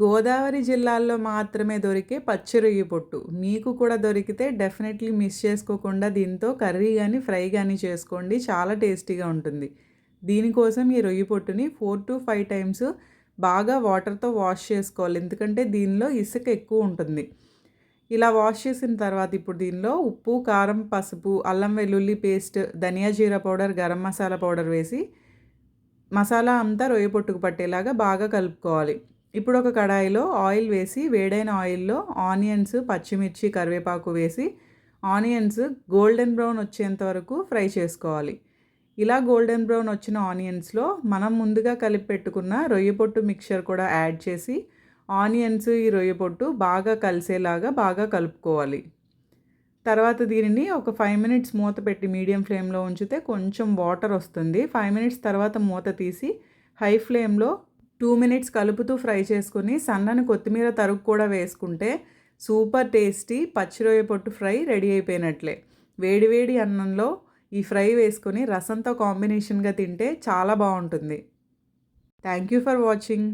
గోదావరి జిల్లాల్లో మాత్రమే దొరికే పచ్చి రొయ్యి పొట్టు. మీకు కూడా దొరికితే డెఫినెట్లీ మిస్ చేసుకోకుండా దీంతో కర్రీ కానీ ఫ్రై కానీ చేసుకోండి. చాలా టేస్టీగా ఉంటుంది. దీనికోసం ఈ రొయ్యి పొట్టుని ఫోర్ టు ఫైవ్ టైమ్స్ బాగా వాటర్తో వాష్ చేసుకోవాలి. ఎందుకంటే దీనిలో ఇసుక ఎక్కువ ఉంటుంది. ఇలా వాష్ చేసిన తర్వాత ఇప్పుడు దీనిలో ఉప్పు కారం పసుపు అల్లం వెల్లుల్లి పేస్ట్ ధనియా జీరా పౌడర్ గరం మసాలా పౌడర్ వేసి మసాలా అంతా రొయ్య పొట్టుకు పట్టేలాగా బాగా కలుపుకోవాలి. ఇప్పుడు ఒక కడాయిలో ఆయిల్ వేసి వేడైన ఆయిల్లో ఆనియన్స్ పచ్చిమిర్చి కరివేపాకు వేసి ఆనియన్స్ గోల్డెన్ బ్రౌన్ వచ్చేంత వరకు ఫ్రై చేసుకోవాలి. ఇలా గోల్డెన్ బ్రౌన్ వచ్చిన ఆనియన్స్లో మనం ముందుగా కలిపి పెట్టుకున్న రొయ్య పొట్టు మిక్చర్ కూడా యాడ్ చేసి ఆనియన్స్ ఈ రొయ్య పొట్టు బాగా కలిసేలాగా బాగా కలుపుకోవాలి. తర్వాత దీనిని ఒక ఫైవ్ మినిట్స్ మూత పెట్టి మీడియం ఫ్లేమ్లో ఉంచితే కొంచెం వాటర్ వస్తుంది. ఫైవ్ మినిట్స్ తర్వాత మూత తీసి హై ఫ్లేమ్లో టూ మినిట్స్ కలుపుతూ ఫ్రై చేసుకుని సన్నని కొత్తిమీర తరుగు కూడా వేసుకుంటే సూపర్ టేస్టీ పచ్చిరొయ్య పొట్టు ఫ్రై రెడీ అయిపోయినట్లే. వేడివేడి అన్నంలో ఈ ఫ్రై వేసుకొని రసంతో కాంబినేషన్గా తింటే చాలా బాగుంటుంది. Thank you for watching.